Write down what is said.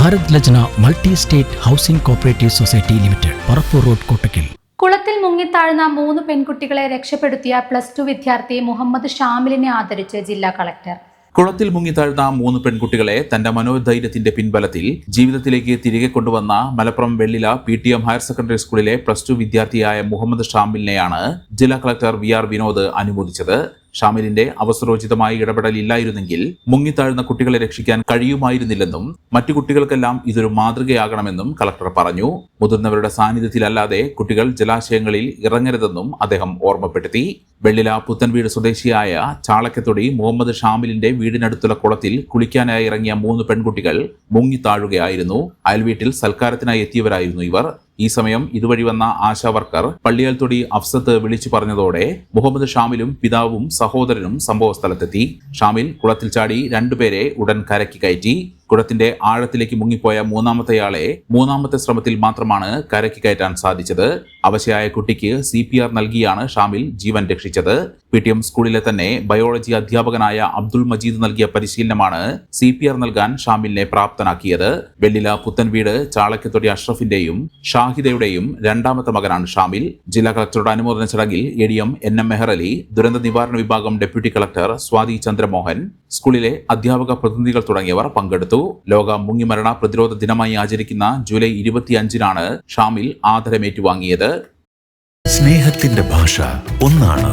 Bharat Lajna multi state housing cooperative society limited Parappur road Kottakkal. കുളത്തിൽ മുങ്ങിത്താഴ്ന്ന മൂന്ന് പെൺകുട്ടികളെ രക്ഷപ്പെടുത്തിയ പ്ലസ് ടു വിദ്യാർത്ഥി മുഹമ്മദ് ഷാമിലിനെ ആദരിച്ച് ജില്ലാ കളക്ടർ. കുളത്തിൽ മുങ്ങിത്താഴ്ന്ന മൂന്ന് പെൺകുട്ടികളെ തന്റെ മനോധൈര്യത്തിന്റെ പിൻബലത്തിൽ ജീവിതത്തിലേക്ക് തിരികെ കൊണ്ടുവന്ന Malappuram Vellila P T M higher secondary സ്കൂളിലെ പ്ലസ് ടു വിദ്യാർത്ഥിയായ മുഹമ്മദ് ഷാമിലിനെയാണ് ജില്ലാ കളക്ടർ വി ആർ വിനോദ് അനുമോദിച്ചത്. ഷാമിലിന്റെ അവസരോചിതമായ ഇടപെടൽ ഇല്ലായിരുന്നെങ്കിൽ മുങ്ങിത്താഴുന്ന കുട്ടികളെ രക്ഷിക്കാൻ കഴിയുമായിരുന്നില്ലെന്നും മറ്റു കുട്ടികൾക്കെല്ലാം ഇതൊരു മാതൃകയാകണമെന്നും കളക്ടർ പറഞ്ഞു. മുതിർന്നവരുടെ സാന്നിധ്യത്തിലല്ലാതെ കുട്ടികൾ ജലാശയങ്ങളിൽ ഇറങ്ങരുതെന്നും അദ്ദേഹം ഓർമ്മപ്പെടുത്തി. വെള്ളില പുത്തൻവീട് സ്വദേശിയായ ചാളക്കത്തൊടി മുഹമ്മദ് ഷാമിലിന്റെ വീടിനടുത്തുള്ള കുളത്തിൽ കുളിക്കാനായി ഇറങ്ങിയ മൂന്ന് പെൺകുട്ടികൾ മുങ്ങിത്താഴുകയായിരുന്നു. അയൽവീട്ടിൽ സൽക്കാരത്തിനായി എത്തിയവരായിരുന്നു ഇവർ. ഈ സമയം ഇതുവഴി വന്ന ആശാ വർക്കർ പള്ളിയാൽത്തൊടി അഫ്സത്ത് വിളിച്ചു പറഞ്ഞതോടെ മുഹമ്മദ് ഷാമിലും പിതാവും സഹോദരനും സംഭവസ്ഥലത്തെത്തി. ഷാമിൽ കുളത്തിൽ ചാടി രണ്ടുപേരെ ഉടൻ കരക്കി കയറ്റി. കുടത്തിന്റെ ആഴത്തിലേക്ക് മുങ്ങിപ്പോയ മൂന്നാമത്തെയാളെ മൂന്നാമത്തെ ശ്രമത്തിൽ മാത്രമാണ് കരക്കി കയറ്റാൻ സാധിച്ചത്. അവശയായ കുട്ടിക്ക് സി പി ആർ നൽകിയാണ് ഷാമിൽ ജീവൻ രക്ഷിച്ചത്. പി ടി എം സ്കൂളിലെ തന്നെ ബയോളജി അധ്യാപകനായ അബ്ദുൾ മജീദ് നൽകിയ പരിശീലനമാണ് സി പി ആർ നൽകാൻ ഷാമിലിനെ പ്രാപ്തനാക്കിയത്. വെള്ളില പുത്തൻവീട് ചാളക്കത്തൊടി അഷ്റഫിന്റെയും ഷാഹിദയുടെയും രണ്ടാമത്തെ മകനാണ് ഷാമിൽ. ജില്ലാ കളക്ടറുടെ അനുമോദന ചടങ്ങിൽ A D M N M Mehar Ali ദുരന്ത നിവാരണ വിഭാഗം ഡെപ്യൂട്ടി കളക്ടർ സ്വാതി ചന്ദ്രമോഹൻ സ്കൂളിലെ അധ്യാപക പ്രതിനിധികൾ തുടങ്ങിയവർ പങ്കെടുത്തു. ലോക മുങ്ങിമരണ പ്രതിരോധ ദിനമായി ആചരിക്കുന്ന ജൂലൈ ഇരുപത്തിയഞ്ചിനാണ് ഷാമിൽ ആദരമേറ്റുവാങ്ങിയത്. സ്നേഹത്തിന്റെ ഭാഷ ഒന്നാണ്.